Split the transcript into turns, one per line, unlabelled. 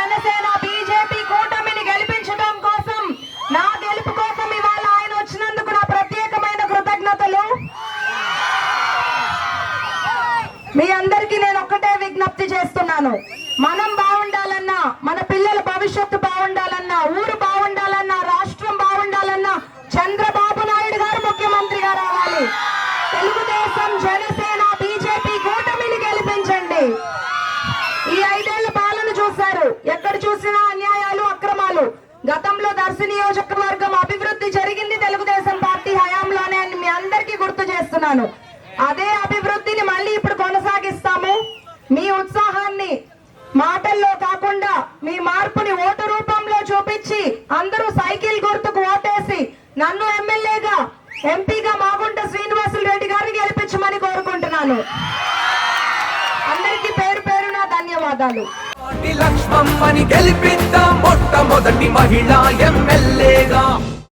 Janasena BJP కూటమిని గెలిపించడం కోసం నా గెలుపు కోసం ఇవాళ ఆయన వచ్చినందుకు నా ప్రత్యేకమైన కృతజ్ఞతలు. మీ అందరికీ నేను ఒక్కటే విజ్ఞప్తి చేస్తున్నాను. మనం బాగుండాలన్నా మన పిల్లల భవిష్యత్తు బాగుండాలన్నా ఊరు బాగుండాలన్నా రాష్ట్రం బాగుండాలన్నా చంద్రబాబు నాయుడు గారు ముఖ్యమంత్రిగా రావాలి. తెలుగుదేశం జనసేన బీజేపీ కూటమిని గెలిపించండి ఈ ఐదేళ్ళ పాలన చూశారు ఎక్కడ చూసినా అన్యాయాలు అక్రమాలు. గతంలో దర్శి నియోజకవర్గం అభివృద్ధి జరిగింది తెలుగుదేశం పార్టీ హయాంలోనే అని మీ అందరికీ గుర్తు చేస్తున్నాను. అదే అభివృద్ధిని మళ్ళీ ఇప్పుడు కొనసాగిస్తాము. మీ ఉత్సాహాన్ని మాటల్లో కాకుండా మీ మార్పుని ఓటు రూపంలో చూపించి అందరూ సైకిల్ గుర్తుకు ఓటేసి నన్ను ఎమ్మెల్యేగా ఎంపీగా మాగుంట శ్రీనివాసులు రెడ్డి గారిని గెలిపించమని కోరుకుంటున్నాను. అందరికీ పేరు పేరున ధన్యవాదాలు.
లక్ష్మమ్మని గెలిపిద్దాం. మొట్టమొదటి మహిళా ఎమ్మెల్యేగా